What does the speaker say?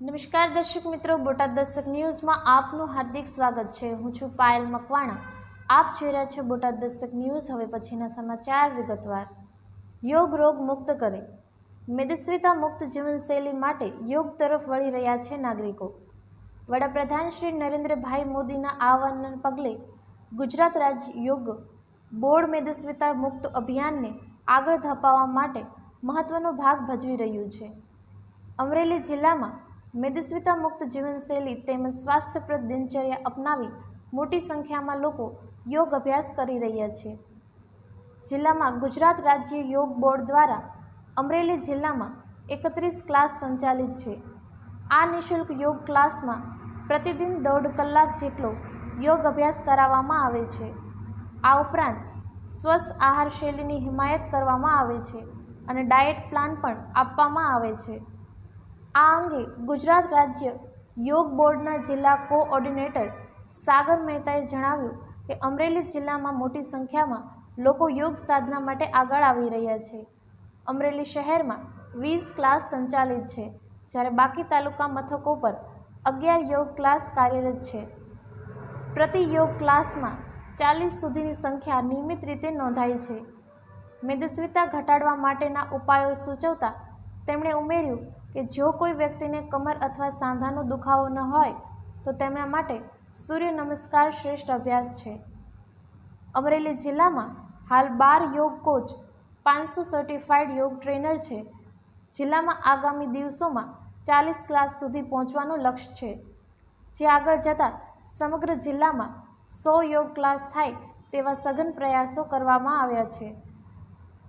નમસ્કાર દર્શક મિત્રો, બોટાદ દસ્તક ન્યૂઝમાં આપનું હાર્દિક સ્વાગત છે. હું છું પાયલ મકવાણા. આપ જોઈ રહ્યા છો બોટાદ દસ્તક ન્યૂઝ. હવે પછીના સમાચાર વિગતવાર. યોગ રોગ મુક્ત કરે. મેદસ્વીતા મુક્ત જીવનશૈલી માટે યોગ તરફ વળી રહ્યા છે નાગરિકો. વડાપ્રધાન શ્રી નરેન્દ્રભાઈ મોદીના આહવાનના પગલે ગુજરાત રાજ્ય યોગ બોર્ડ મેદસ્વીતા મુક્ત અભિયાનને આગળ ધપાવવા માટે મહત્વનો ભાગ ભજવી રહ્યું છે. અમરેલી જિલ્લામાં મેદસ્વીતા મુક્ત જીવનશૈલી તેમજ સ્વાસ્થ્યપ્રદ દિનચર્યા અપનાવી મોટી સંખ્યામાં લોકો યોગ અભ્યાસ કરી રહ્યા છે. જિલ્લામાં ગુજરાત રાજ્ય યોગ બોર્ડ દ્વારા અમરેલી જિલ્લામાં એકત્રીસ ક્લાસ સંચાલિત છે. આ નિઃશુલ્ક યોગ ક્લાસમાં પ્રતિદિન દોઢ કલાક જેટલો યોગ અભ્યાસ કરાવવામાં આવે છે. આ ઉપરાંત સ્વસ્થ આહાર શૈલીની હિમાયત કરવામાં આવે છે અને ડાયટ પ્લાન પણ આપવામાં આવે છે. આ અંગે ગુજરાત રાજ્ય યોગ બોર્ડના જિલ્લા કોઓર્ડિનેટર સાગર મહેતાએ જણાવ્યું કે અમરેલી જિલ્લામાં મોટી સંખ્યામાં લોકો યોગ સાધના માટે આગળ આવી રહ્યા છે. અમરેલી શહેરમાં વીસ ક્લાસ સંચાલિત છે, જ્યારે બાકી તાલુકા મથકો પર અગિયાર યોગ ક્લાસ કાર્યરત છે. પ્રતિ યોગ ક્લાસમાં ચાલીસ સુધીની સંખ્યા નિયમિત રીતે નોંધાઈ છે. મેદસ્વીતા ઘટાડવા માટેના ઉપાયો સૂચવતા તેમણે ઉમેર્યું કે જો કોઈ વ્યક્તિને કમર અથવા સાંધાનો દુખાવો ન હોય, તો તેમના માટે સૂર્ય નમસ્કાર શ્રેષ્ઠ અભ્યાસ છે. અમરેલી જિલ્લામાં હાલ બાર યોગ કોચ, પાંચસો સર્ટિફાઈડ યોગ ટ્રેનર છે. જિલ્લામાં આગામી દિવસોમાં ચાલીસ ક્લાસ સુધી પહોંચવાનું લક્ષ્ય છે. જે આગળ જતાં સમગ્ર જિલ્લામાં સો યોગ ક્લાસ થાય તેવા સઘન પ્રયાસો કરવામાં આવ્યા છે.